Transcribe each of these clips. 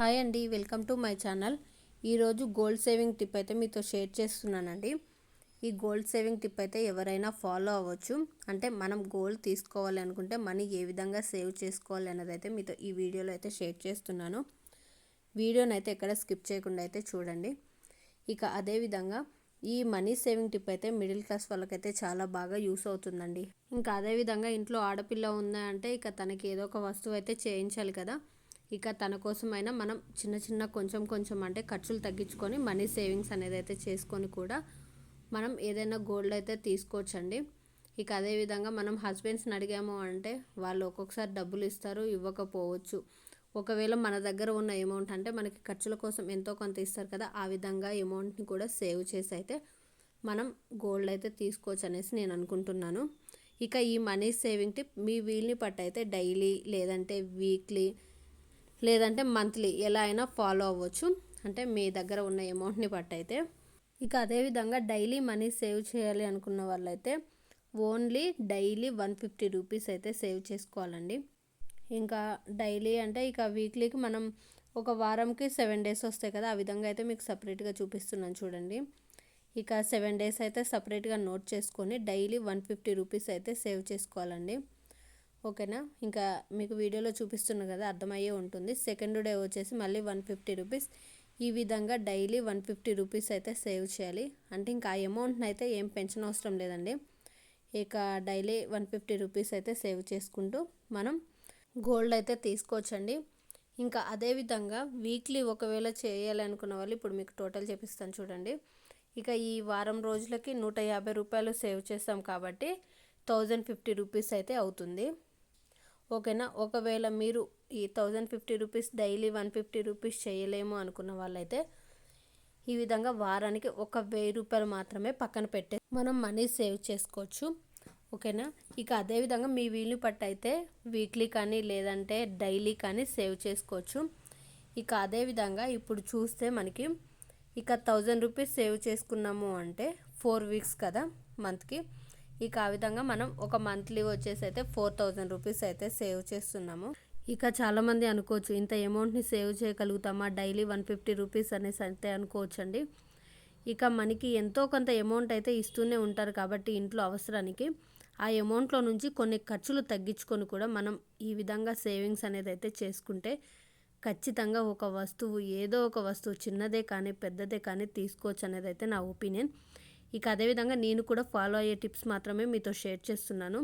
Hi అండి welcome to my channel. ఈరోజు gold saving tip అయితే మీతో షేర్ చేస్తున్నానండి. ఈ గోల్డ్ సేవింగ్ టిప్ అయితే ఎవరైనా ఫాలో అవ్వచ్చు. అంటే మనం గోల్డ్ తీసుకోవాలి అనుకుంటే మనీ ఏ విధంగా సేవ్ చేసుకోవాలి అన్నది అయితే మీతో ఈ వీడియోలో అయితే షేర్ చేస్తున్నాను. వీడియోని అయితే ఎక్కడ స్కిప్ చేయకుండా అయితే చూడండి. ఇక అదేవిధంగా ఈ మనీ సేవింగ్ టిప్ అయితే మిడిల్ క్లాస్ వాళ్ళకైతే చాలా బాగా యూస్ అవుతుందండి. ఇంకా అదేవిధంగా ఇంట్లో ఆడపిల్ల ఉందా అంటే ఇక తనకి ఏదో ఒక వస్తువు అయితే చేయించాలి కదా. ఇక తన కోసమైనా మనం చిన్న చిన్న కొంచెం కొంచెం అంటే ఖర్చులు తగ్గించుకొని మనీ సేవింగ్స్ అనేది అయితే చేసుకొని కూడా మనం ఏదైనా గోల్డ్ అయితే తీసుకోవచ్చండి. ఇక అదేవిధంగా మనం హస్బెండ్స్ని అడిగాము అంటే వాళ్ళు ఒక్కొక్కసారి డబ్బులు ఇస్తారు ఇవ్వకపోవచ్చు. ఒకవేళ మన దగ్గర ఉన్న అమౌంట్ అంటే మనకి ఖర్చుల కోసం ఎంతో కొంత ఇస్తారు కదా ఆ విధంగా అమౌంట్ని కూడా సేవ్ చేసి అయితే మనం గోల్డ్ అయితే తీసుకోవచ్చు అనేసి నేను అనుకుంటున్నాను. ఇక ఈ మనీ సేవింగ్ టిప్ మీ వీల్ని పట్టు అయితే డైలీ లేదంటే వీక్లీ లేదంటే మంత్లీ ఎలా అయినా ఫాలో అవ్వచ్చు. అంటే మీ దగ్గర ఉన్న అమౌంట్ని బట్టి అయితే. ఇక అదేవిధంగా డైలీ మనీ సేవ్ చేయాలి అనుకున్న వాళ్ళైతే only daily one fifty rupees అయితే సేవ్ చేసుకోవాలండి. ఇంకా డైలీ అంటే ఇక వీక్లీకి మనం ఒక వారంకి సెవెన్ డేస్ వస్తాయి కదా ఆ విధంగా అయితే మీకు సపరేట్గా చూపిస్తున్నాను చూడండి. ఇక సెవెన్ డేస్ అయితే సపరేట్గా నోట్ చేసుకొని డైలీ వన్ ఫిఫ్టీ రూపీస్ అయితే సేవ్ చేసుకోవాలండి. ఓకేనా? ఇంకా మీకు వీడియోలో చూపిస్తున్నా కదా అర్థమయ్యే ఉంటుంది. సెకండ్ డే వచ్చేసి మళ్ళీ వన్ ఫిఫ్టీ రూపీస్. ఈ విధంగా డైలీ వన్ ఫిఫ్టీ రూపీస్ అయితే సేవ్ చేయాలి. అంటే ఇంకా ఆ అమౌంట్ని అయితే ఏం పెంచిన అవసరం లేదండి. ఇక డైలీ వన్ ఫిఫ్టీ రూపీస్ అయితే సేవ్ చేసుకుంటూ మనం గోల్డ్ అయితే తీసుకోవచ్చండి. ఇంకా అదేవిధంగా వీక్లీ ఒకవేళ చేయాలనుకున్న వాళ్ళు ఇప్పుడు మీకు టోటల్ చేపిస్తాను చూడండి. ఇక ఈ వారం రోజులకి నూట యాభై రూపాయలు సేవ్ చేస్తాం కాబట్టి థౌజండ్ ఫిఫ్టీ రూపీస్ అయితే అవుతుంది. ఓకేనా? ఒకవేళ మీరు ఈ thousand fifty rupees daily one fifty rupees చేయలేము అనుకున్న వాళ్ళైతే ఈ విధంగా వారానికి ఒక వెయ్యి రూపాయలు మాత్రమే పక్కన పెట్టే మనం మనీ సేవ్ చేసుకోవచ్చు. ఓకేనా? ఇక అదేవిధంగా మీ వీలు పట్టయితే వీక్లీ కానీ లేదంటే డైలీ కానీ సేవ్ చేసుకోవచ్చు. ఇక అదేవిధంగా ఇప్పుడు చూస్తే మనకి ఇక థౌజండ్ రూపీస్ సేవ్ చేసుకున్నాము అంటే ఫోర్ వీక్స్ కదా మంత్కి. ఇక ఆ విధంగా మనం ఒక మంత్లీ వచ్చేసి అయితే ఫోర్ థౌజండ్ రూపీస్ అయితే సేవ్ చేస్తున్నాము. ఇక చాలామంది అనుకోవచ్చు ఇంత అమౌంట్ని సేవ్ చేయగలుగుతామా? డైలీ వన్ ఫిఫ్టీ రూపీస్ అనేసి అయితే అనుకోవచ్చండి. ఇక మనకి ఎంతో కొంత అమౌంట్ అయితే ఇస్తూనే ఉంటారు కాబట్టి ఇంట్లో అవసరానికి ఆ అమౌంట్లో నుంచి కొన్ని ఖర్చులు తగ్గించుకొని కూడా మనం ఈ విధంగా సేవింగ్స్ అనేది అయితే చేసుకుంటే ఖచ్చితంగా ఒక వస్తువు ఏదో ఒక వస్తువు చిన్నదే కానీ పెద్దదే కానీ తీసుకోవచ్చు అనేది అయితే నా ఒపీనియన్ ఇక అదేవిధంగా నేను కూడా ఫాలో అయ్యే టిప్స్ మాత్రమే మీతో షేర్ చేస్తున్నాను.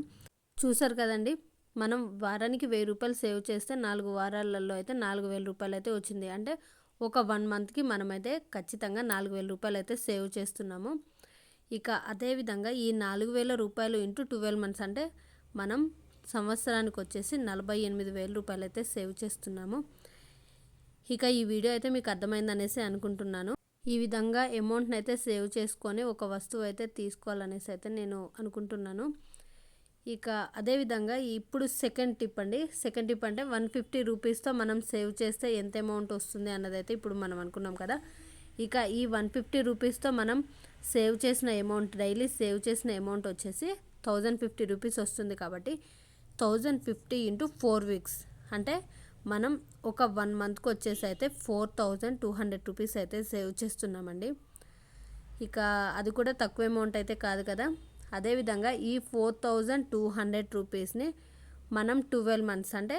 చూసారు కదండి మనం వారానికి వెయ్యి రూపాయలు సేవ్ చేస్తే నాలుగు వారాలలో అయితే నాలుగు వేల రూపాయలు అయితే వచ్చింది. అంటే ఒక వన్ మంత్కి మనమైతే ఖచ్చితంగా నాలుగు వేల రూపాయలు అయితే సేవ్ చేస్తున్నాము. ఇక అదేవిధంగా ఈ నాలుగు వేల రూపాయలు ఇంటూ ట్వెల్వ్ మంత్స్ అంటే మనం సంవత్సరానికి వచ్చేసి నలభై ఎనిమిది వేల రూపాయలు అయితే సేవ్ చేస్తున్నాము. ఇక ఈ వీడియో అయితే మీకు అర్థమైందనేసి అనుకుంటున్నాను. ఈ విధంగా అమౌంట్ని అయితే సేవ్ చేసుకొని ఒక వస్తువు అయితే తీసుకోవాలనేసి అయితే నేను అనుకుంటున్నాను. ఇక అదేవిధంగా ఇప్పుడు సెకండ్ టిప్ అండి. సెకండ్ టిప్ అంటే వన్ ఫిఫ్టీ రూపీస్తో మనం సేవ్ చేస్తే ఎంత అమౌంట్ వస్తుంది అన్నదైతే ఇప్పుడు మనం అనుకున్నాం కదా. ఇక ఈ వన్ ఫిఫ్టీ రూపీస్తో మనం సేవ్ చేసిన అమౌంట్ డైలీ సేవ్ చేసిన అమౌంట్ వచ్చేసి థౌజండ్ ఫిఫ్టీ రూపీస్ వస్తుంది కాబట్టి thousand fifty into four weeks అంటే మనం ఒక వన్ మంత్కి వచ్చేసి అయితే four thousand two hundred rupees అయితే సేవ్ చేస్తున్నామండి. ఇక అది కూడా తక్కువ అమౌంట్ అయితే కాదు కదా. అదేవిధంగా ఈ ఫోర్ థౌజండ్ టూ హండ్రెడ్ రూపీస్ని మనం ట్వెల్వ్ మంత్స్ అంటే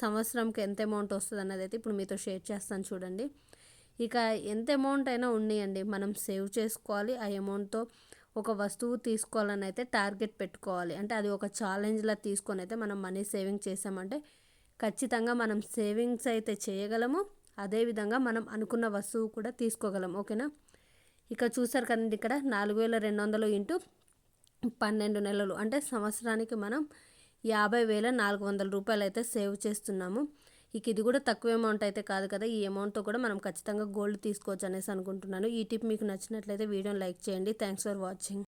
సంవత్సరంకి ఎంత అమౌంట్ వస్తుంది అన్నది అయితే ఇప్పుడు మీతో షేర్ చేస్తాను చూడండి. ఇక ఎంత అమౌంట్ అయినా ఉన్నాయండి. మనం సేవ్ చేసుకోవాలి. ఆ అమౌంట్తో ఒక వస్తువు తీసుకోవాలని అయితే టార్గెట్ పెట్టుకోవాలి. అంటే అది ఒక ఛాలెంజ్లా తీసుకొని అయితే మనం మనీ సేవింగ్ చేసామంటే ఖచ్చితంగా మనం సేవింగ్స్ అయితే చేయగలము. అదేవిధంగా మనం అనుకున్న వస్తువు కూడా తీసుకోగలం. ఓకేనా? ఇక చూసారు కదండి ఇక్కడ నాలుగు వేల రెండు వందలు ఇంటూ పన్నెండు నెలలు. అంటే సంవత్సరానికి మనం యాభై వేల నాలుగు వందల రూపాయలు అయితే సేవ్ చేస్తున్నాము. ఇక ఇది కూడా తక్కువ అమౌంట్ అయితే కాదు కదా. ఈ అమౌంట్తో కూడా మనం ఖచ్చితంగా గోల్డ్ తీసుకోవచ్చు అనేసి అనుకుంటున్నాను. ఈ టిప్ మీకు నచ్చినట్లయితే వీడియోని లైక్ చేయండి. Thanks for watching